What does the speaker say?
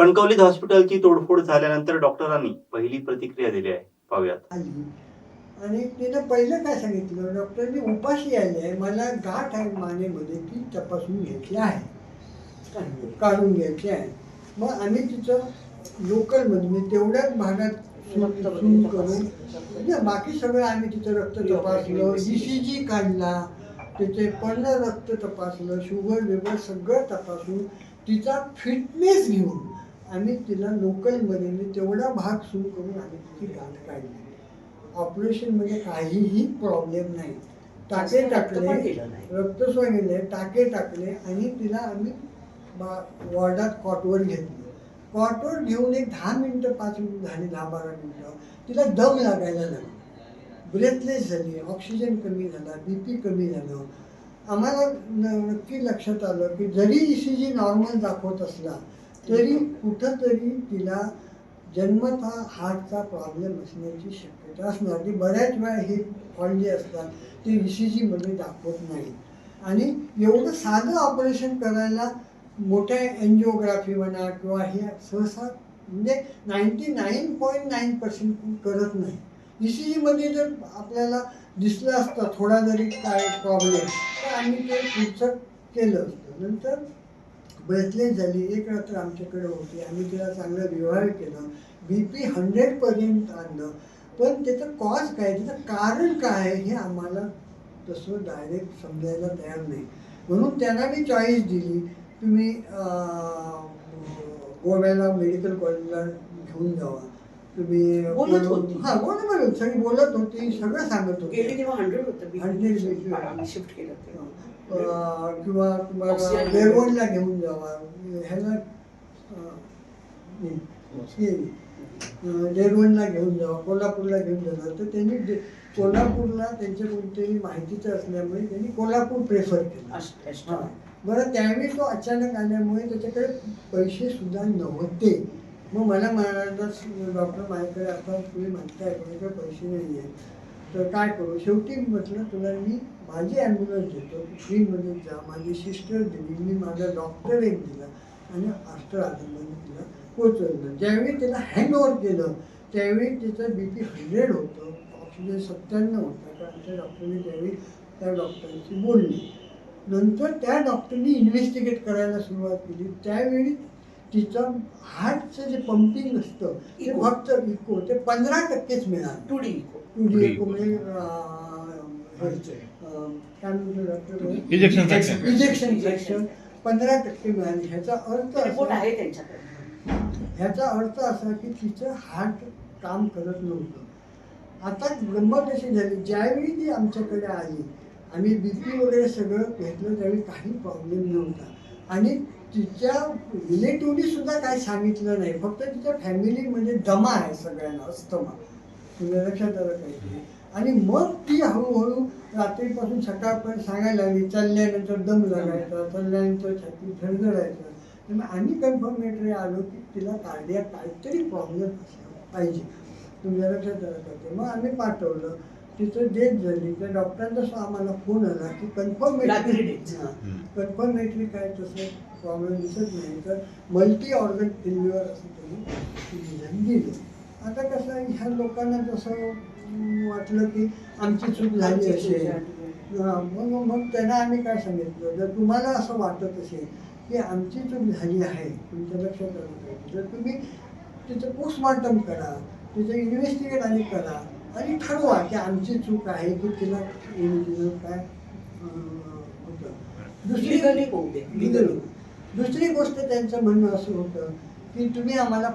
कणकवलीत हॉस्पिटलची तोडफोड झाल्यानंतर डॉक्टरांनी पहिली प्रतिक्रिया दिली आहे. पाहूयात. आणि तिनं पहिलं काय सांगितलं? डॉक्टरनी उपाशी आली आहे. मला गाठ आहे मानेमध्ये ती तपासून घ्यायची आहे. काढून घ्यायची आहे. मग आम्ही तिचं लोकलमध्ये म्हणजे तेवढ्याच भागात सुरू करून म्हणजे बाकी सगळं आम्ही तिचं रक्त तपासलं ई सी जी काढला तिचे पण रक्त तपासलं शुगर बिगर सगळं तपासून तिचा फिटनेस घेऊन आम्ही तिला लोकलमध्ये तेवढा भाग सुरू करून आम्ही तिची गाठ काढली. ऑपरेशनमध्ये काहीही प्रॉब्लेम नाही. टाके रक्त टाकले. रक्तस्राव गेले टाके टाकले आणि तिला आम्ही वॉर्डात कॉटवर घेतलं. कॉटवर घेऊन एक दहा मिनटं पाच मिनिटं झाली दहा बारा मिनटं. तिला दम लागायला लागला. ब्रेथलेस झाली ऑक्सिजन कमी झाला बी पी कमी झालं. आम्हाला नक्की लक्षात आलं की जरी ई सी जी नॉर्मल दाखवत असला तरी कुठंतरी तिला जन्मतः हार्टचा प्रॉब्लेम असण्याची शक्यता असणार. ती बऱ्याच वेळा हे फॉल्ट जे असतात ते ई सी जीमध्ये दाखवत नाही. आणि एवढं साधं ऑपरेशन करायला मोठ्या एन्जिओग्राफी म्हणा किंवा हे सहसा म्हणजे ninety nine point nine percent करत नाही. ई सी जीमध्ये जर आपल्याला दिसलं असतं थोडा जरी काय प्रॉब्लेम तर आम्ही ते पुढचं केलं असतं. नंतर ब्रेथलेस झाली एक रात्र आमच्याकडे होती. आम्ही तिला चांगलं व्यवहार केलं. बी पी हंड्रेडपर्यंत आणलं. पण त्याचं कॉज काय? त्याचं कारण काय आहे हे आम्हाला तसं डायरेक्ट समजायला तयार नाही. म्हणून त्यांना मी चॉईस दिली. तुम्ही गोव्याला मेडिकल कॉलेजला घेऊन जावा. तुम्ही बोलत होती. हां बोलत बोलत सगळी बोलत होती सगळं सांगत गेली होती तेव्हा हंड्रेड होतं होतं. शिफ्ट केलं तेव्हा. अं, किंवा तुम्हाला Oxygen बेरवणला घेऊन. जावा. ह्याला अं, हे, घेऊन जावा कोल्हापूरला घेऊन जावा. तर त्यांनी डे- कोल्हापूरला त्यांच्या कोणतरी माहितीचं असल्यामुळे त्यांनी कोल्हापूर प्रेफर केलं. हां. बरं त्यावेळी तो अचानक आल्यामुळे त्याच्याकडे पैसे सुद्धा नव्हते. मग मला म्हणाला डॉक्टर माझ्याकडे आता तुम्ही म्हणताय कोणाचे पैसे नाही आहेत. तर काय करू? शेवटी म्हटलं तुला मी माझी ॲम्ब्युलन्स देतो फ्रीमध्ये जा. माझी सिस्टर दिली मी माझा डॉक्टर एक दिला आणि आफ्टर आनंदाने तिला पोचवलं ज्यावेळी त्याला हँडओव्हर केलं त्यावेळी त्याचं बी पी हंड्रेड होतं ऑक्सिजन सत्त्याण्णव होता. कारण त्या डॉक्टरने त्यावेळी त्या डॉक्टरांशी बोलली. नंतर त्या डॉक्टरनी इन्व्हेस्टिगेट करायला सुरुवात केली. त्यावेळी तिचं हार्टचं जे पंपिंग असतं ते. फक्त इको ते पंधरा टक्केच मिळालं 2D echo. To D. Echo म्हणजे काय म्हणतो doctor Ejection fraction. Ejection fraction पंधरा टक्के मिळाली ह्याचा अर्थ रिपोर्ट आहे त्यांच्याकडे. ह्याचा अर्थ असा की तिचं हार्ट काम करत नव्हतं. आता गंमत अशी झाली. ज्यावेळी ती आमच्याकडे आली आम्ही बी पी वगैरे सगळं घेतलं त्यावेळी काही प्रॉब्लेम नव्हता. आणि तिच्या रिलेटिव्हनी सुद्धा काही सांगितलं नाही. फक्त तिच्या फॅमिलीमध्ये दमा आहे सगळ्यांना अस्थमा. तुला लक्षात आलं पाहिजे. आणि मग ती हळूहळू रात्रीपासून सकाळपर्यंत सांगायला लागली चालल्यानंतर दम लागायचा चालल्यानंतर छाती झडझडायचं तर मग आम्ही कन्फर्मेटरी आलो की तिला कार्डिया काहीतरी प्रॉब्लेम असला पाहिजे. तुमच्या लक्षात आलं पाहिजे. मग आम्ही पाठवलं. तिचं डेथ झाली. त्या डॉक्टरांचा आम्हाला फोन आला की कन्फर्मेटरी. कन्फर्मेटरी काय तसं? प्रॉब्लेम दिसत नाही. तर मल्टी ऑर्गन फेल्युअर असं त्यांनी डिझाईन दिलं. आता कसं आहे, ह्या लोकांना जसं वाटलं की आमची चूक झाली असेल. हा, मग मग त्यांना आम्ही काय सांगितलं? जर तुम्हाला असं वाटत असेल की आमची चूक झाली आहे तुमच्या लक्षात आलं पाहिजे. तर तुम्ही तिचं पोस्टमॉर्टम करा तिचं इन्व्हेस्टिगेट आणि करा आणि ठरवा की आमची चूक आहे की तिला काय होतं. Legally होऊ दे. दुसरी गोष्ट त्यांचं म्हणणं असं होतं की तुम्ही आम्हाला